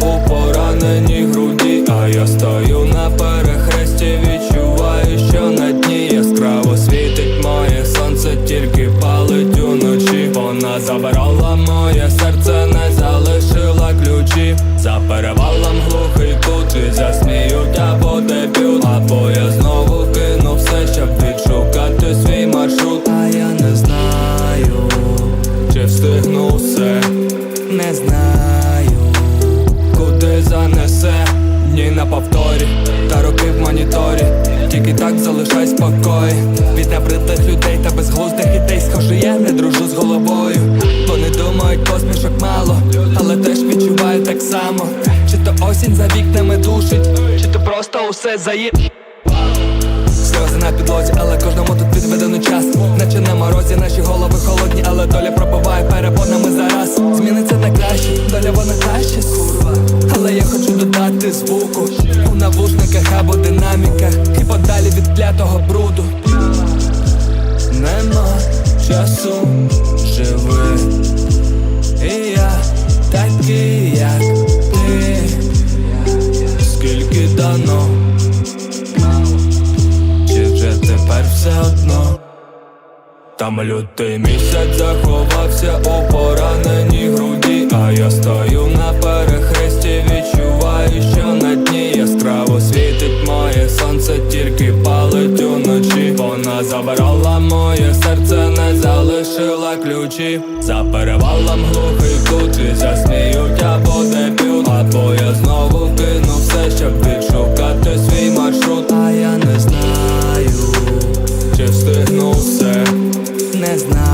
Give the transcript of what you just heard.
у пораненій груді, а я стою на перехресті, відчуваю, що на дні яскраво світить моє сонце, тільки палить уночі. Вона забирала моє серце, не залишила ключі. За перевалом глухий кут і засміють або дебют, або я знову кину все, щоб відшукати свій маршрут. А я не знаю, чи встигну все, не знаю, Тільки так залишай спокій. Від набридних людей та безглуздих ідей Схоже, я не дружу з головою. Вони думають, посмішок мало, але теж відчуваю так само. Чи то осінь за вікнами душить, чи то просто усе заї... Сльози на підлозі, але кожному тут відведено час. Наче на морозі наші голови холодні, але доля пробиває перепонами зараз. Зміниться на краще, доля вона краще, курва. Але я хочу додати звуку. У навушниках або клятого бруду. Нема часу, живи. І я такий, як ти. Скільки дано? Чи вже тепер все одно? Там лютий місяць заховався у пораненій груді, а я Запала моє серце, не залишила ключі, за перевалом глухий кучі, засміють або дебют Або я знову вкину все, щоб відшукати свій маршрут. А я не знаю, чи встигну все, не знаю.